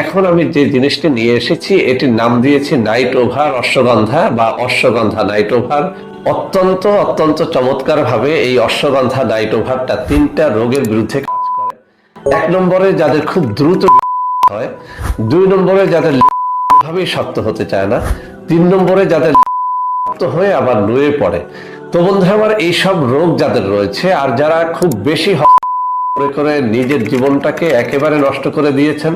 এখন আমি যে জিনিসটি নিয়ে এসেছি, এটির নাম দিয়েছি নাইট ওভার, অশ্বগন্ধা বা অশ্বগন্ধা নাইট ওভার। অত্যন্ত অত্যন্ত চমৎকার ভাবে এই অশ্বগন্ধা নাইট ওভারটা তিনটা রোগের বিরুদ্ধে কাজ করে। এক নম্বরে যাদের খুব দ্রুত হয়, দুই নম্বরে যাদের ভাবেই শক্ত হতে চায় না, তিন নম্বরে যাদের শক্ত হয়ে আবার নুয়ে পড়ে। তো বন্ধু আমার এইসব রোগ যাদের রয়েছে আর যারা খুব বেশি করে করে নিজের জীবনটাকে একেবারে নষ্ট করে দিয়েছেন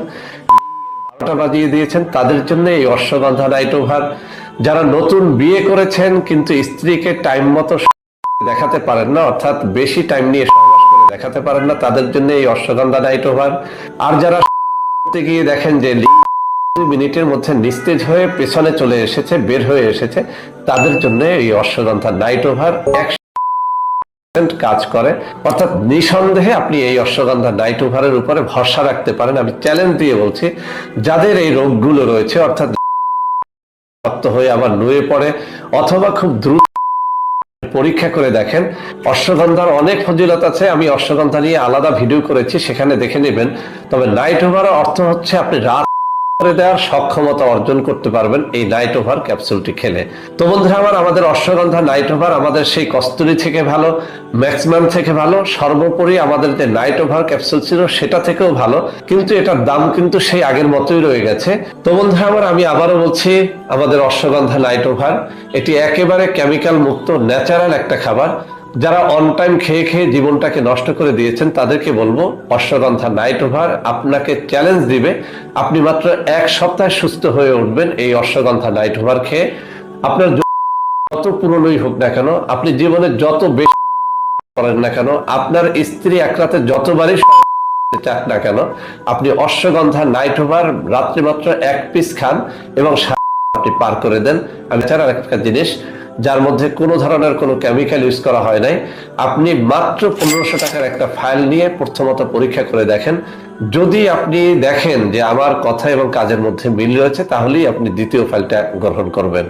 বারোটা বাজিয়ে দিয়েছেন, তাদের জন্য এই অশ্বগন্ধা নাইট ওভার যারা নতুন বিয়ে করেছেন, কিন্তু স্ত্রীকে টাইম মতো দেখাতে পারেন না, অর্থাৎ বেশি টাইম নিয়ে সহবাস করে দেখাতে পারেন না, তাদের জন্য এই অশ্বগন্ধা নাইট ওভার আর যারা গিয়ে দেখেন যে মিনিটের মধ্যে নিস্তেজ হয়ে পেছনে চলে এসেছে, বের হয়ে এসেছে, তাদের জন্য এই অশ্বগন্ধা নাইট ওভার এক কাজ করে। অর্থাৎ নিঃসন্দেহে আপনি এই অশ্বগন্ধা নাইট ওভারের উপরে ভরসা রাখতে পারেন। আমি চ্যালেঞ্জ দিয়ে বলছি, যাদের এই রোগগুলো রয়েছে, অর্থাৎ হয়ে আবার নুয়ে পড়ে, অথবা খুব দ্রুত পরীক্ষা করে দেখেন, অশ্বগন্ধার অনেক ফজিলত আছে। আমি অশ্বগন্ধা নিয়ে আলাদা ভিডিও করেছি, সেখানে দেখে নেবেন। তবে নাইট ওভার অর্থ হচ্ছে আপনি রাত করে দেওয়ার সক্ষমতা অর্জন করতে পারবেন এই নাইট ওভার ক্যাপসুলটি খেলে। তো বন্ধুরা, আমার, আমাদের অশ্বগন্ধা নাইট ওভার আমাদের সেই কস্তুরি থেকে ভালো ম্যাক্সিমাম থেকে ভালো, সর্বোপরি আমাদের যে নাইট ওভার ক্যাপসুল ছিল সেটা থেকেও ভালো, কিন্তু এটার দাম কিন্তু সেই আগের মতোই রয়ে গেছে। তো বন্ধুরা, আমার, আমি আবারও বলছি, আমাদের অশ্বগন্ধা নাইট ওভার এটি একেবারে কেমিক্যাল মুক্ত ন্যাচারাল একটা খাবার। যারা অন টাইম খেয়ে খেয়ে জীবনটাকে নষ্ট করে দিয়েছেন, তাদেরকে বলব অশ্বগন্ধা নাইট ওভার আপনাকে চ্যালেঞ্জ দিবে, আপনি মাত্র এক সপ্তাহে সুস্থ হয়ে উঠবেন এই অশ্বগন্ধা নাইট ওভার খেয়ে। আপনার যত পুরনোই হোক না কেন, আপনি জীবনে যত বেশি করেন না কেন, আপনার স্ত্রী এক রাতে যতবারই চাক না কেন, আপনি অশ্বগন্ধা নাইট ওভার রাত্রে মাত্র এক পিস খান এবং আপনি পার করে দেন। আমি ছাড়া একটা জিনিস, যার মধ্যে কোনো ধরনের কোনো কেমিক্যাল ইউজ করা হয় নাই। আপনি মাত্র পনেরোশো টাকার একটা ফাইল নিয়ে প্রথমত পরীক্ষা করে দেখেন। যদি আপনি দেখেন যে আমার কথা এবং কাজের মধ্যে মিল রয়েছে, তাহলেই আপনি দ্বিতীয় ফাইলটা গ্রহণ করবেন।